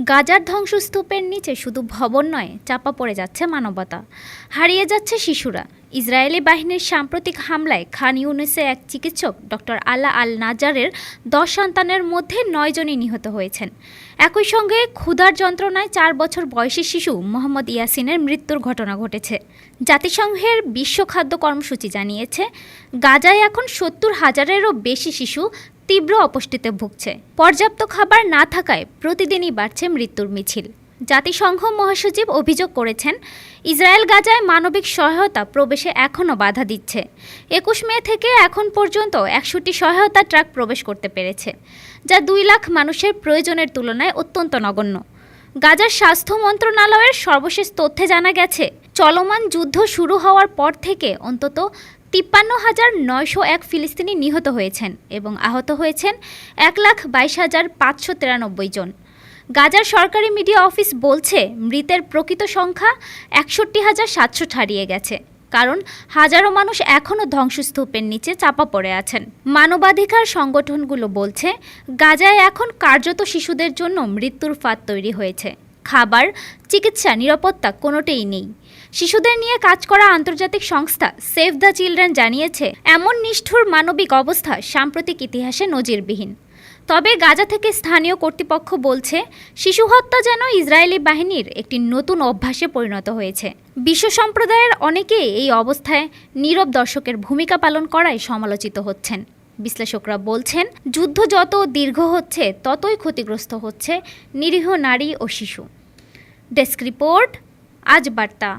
গাজার ধ্বংসস্তূপের নিচে শুধু ভবন নয় চাপা পড়ে যাচ্ছে মানবতা। হারিয়ে যাচ্ছে শিশুরা। ইসরায়েলি বাহিনীর সাম্প্রতিক হামলায় খান ইউনিসে এক চিকিৎসক, ডক্টর আল্লাহ আল নাজারের দশ সন্তানের মধ্যে নয়জনই নিহত হয়েছেন। একই সঙ্গে ক্ষুধার যন্ত্রণায় চার বছর বয়সী শিশু মোহাম্মদ ইয়াসিনের মৃত্যুর ঘটনা ঘটেছে। জাতিসংঘের বিশ্ব খাদ্য কর্মসূচি জানিয়েছে, গাজায় এখন সত্তর হাজারেরও বেশি শিশু তীব্র অপুষ্টিতে ভুগছে। পর্যাপ্ত খাবার না থাকায় প্রতিদিনই বাড়ছে মৃত্যুর মিছিল। জাতিসংঘ মহাসচিব অভিযোগ করেছেন, ইসরায়েল গাজায় মানবিক সহায়তা প্রবেশে এখনও বাধা দিচ্ছে। একুশ মে থেকে এখন পর্যন্ত একশোটি সহায়তা ট্রাক প্রবেশ করতে পেরেছে, যা দুই লাখ মানুষের প্রয়োজনের তুলনায় অত্যন্ত নগণ্য। গাজার স্বাস্থ্য মন্ত্রণালয়ের সর্বশেষ তথ্যে জানা গেছে, চলমান যুদ্ধ শুরু হওয়ার পর থেকে অন্তত তিপ্পান্ন হাজার নয়শো এক ফিলিস্তিনি নিহত হয়েছেন এবং আহত হয়েছেন এক লাখ বাইশ হাজার পাঁচশো তিরানব্বই জন। গাজার সরকারি মিডিয়া অফিস বলছে, মৃতের প্রকৃত সংখ্যা একষট্টি হাজার সাতশো ছাড়িয়ে গেছে। কারণ, হাজারো মানুষ এখনও ধ্বংসস্তূপের নিচে চাপা পড়ে আছেন। মানবাধিকার সংগঠনগুলো বলছে, গাজায় এখন কার্যত শিশুদের জন্য মৃত্যুর ফাঁদ তৈরি হয়েছে। খাবার, চিকিৎসা, নিরাপত্তা কোনোটাই নেই। শিশুদের নিয়ে কাজ করা আন্তর্জাতিক সংস্থা সেভ দ্য চিলড্রেন জানিয়েছে, এমন নিষ্ঠুর মানবিক অবস্থা সাম্প্রতিক ইতিহাসে নজিরবিহীন। তবে গাজা থেকে স্থানীয় কর্তৃপক্ষ বলছে, শিশু হত্যা যেন ইসরায়েলি বাহিনীর একটি নতুন অভ্যাসে পরিণত হয়েছে। বিশ্ব সম্প্রদায়ের অনেকেই এই অবস্থায় নীরব দর্শকের ভূমিকা পালন করায় সমালোচিত হচ্ছেন। বিশ্লেষকরা বলছেন, যুদ্ধ যত দীর্ঘ হচ্ছে, ততই ক্ষতিগ্রস্ত হচ্ছে নিরীহ নারী ও শিশু। ডেস্ক রিপোর্ট, আজ বার্তা।